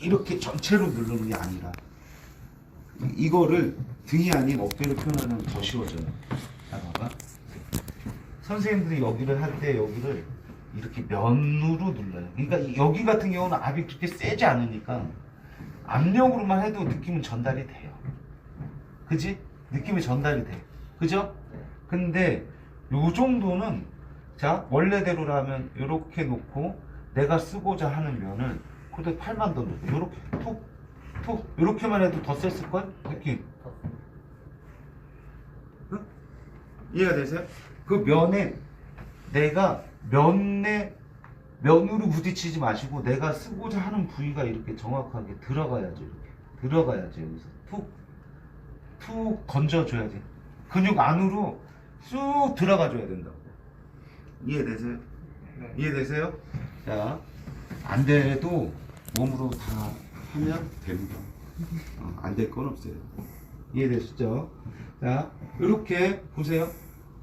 이렇게 전체로 누르는 게 아니라 이- 이거를 등이 아닌 어깨를 표현하면 더 쉬워져요. 자, 봐봐. 선생님들이 여기를 할 때 여기를 이렇게 면으로 눌러요. 그러니까 이- 여기 같은 경우는 압이 그렇게 세지 않으니까 압력으로만 해도 느낌은 전달이 돼요. 그지? 느낌이 전달이 돼. 그죠? 근데 요 정도는 자 원래대로라면 이렇게 놓고 내가 쓰고자 하는 면을 그대로 팔만 더 놓고 요렇게 툭툭 요렇게만 해도 더 셌을 걸 느낌. 응? 이해가 되세요? 그 면에 내가 면에 면으로 부딪히지 마시고 내가 쓰고자 하는 부위가 이렇게 정확하게 들어가야죠 이렇게 들어가야죠 여기서 툭툭 건져줘야지 근육 안으로 쑥 들어가줘야 된다고 이해되세요? 네. 이해되세요? 자, 안 돼도 몸으로 다 하면 됩니다. 어, 안될 건 없어요. 이해되시죠? 자, 이렇게 보세요.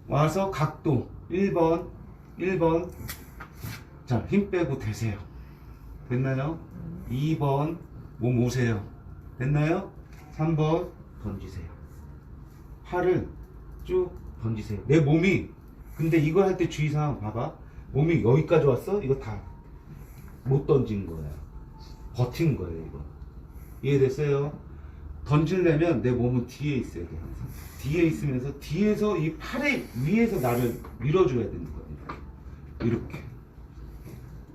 와서 각도 1번, 1번. 자, 힘 빼고 대세요. 됐나요? 2번, 몸 모세요. 됐나요? 3번, 던지세요. 팔을 쭉 던지세요. 내 몸이 근데 이거 할 때 주의사항 봐봐. 몸이 여기까지 왔어? 이거 다 못 던진 거야. 버틴 거예요, 이거. 이해됐어요? 던지려면 내 몸은 뒤에 있어야 돼, 항상. 뒤에 있으면서 뒤에서 이 팔의 위에서 나를 밀어줘야 되는 거야. 이렇게.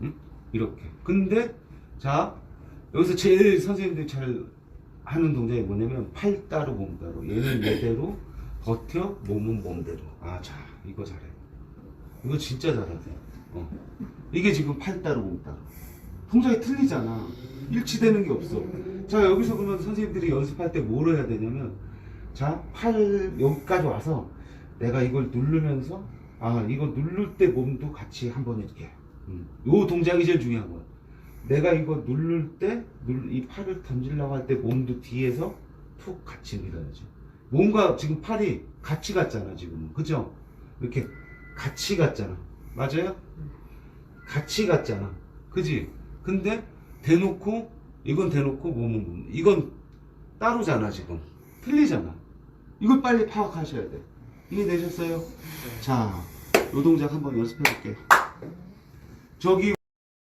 응? 이렇게. 근데, 자, 여기서 제일 선생님들이 잘 하는 동작이 뭐냐면 팔 따로 몸 따로. 얘는 얘대로 버텨, 몸은 몸대로. 아, 자, 이거 잘해. 이거 진짜 잘하세요. 어. 이게 지금 팔 따로 몸 따로. 동작이 틀리잖아. 일치되는 게 없어. 자, 여기서 그러면 선생님들이 연습할 때 뭘 해야 되냐면, 자, 팔 여기까지 와서 내가 이걸 누르면서, 아, 이거 누를 때 몸도 같이 한번 이렇게. 음. 요 동작이 제일 중요한 거야. 내가 이거 누를 때, 눌- 이 팔을 던지려고 할 때 몸도 뒤에서 툭 같이 밀어야지. 몸과 지금 팔이 같이 갔잖아, 지금. 그죠? 이렇게 같이 갔잖아. 맞아요? 같이 갔잖아. 그지? 근데 대놓고, 이건 대놓고 몸은 몸. 이건 따로잖아, 지금. 틀리잖아. 이걸 빨리 파악하셔야 돼. 이해되셨어요? 자, 요 동작 한번 연습해 볼게요. 저기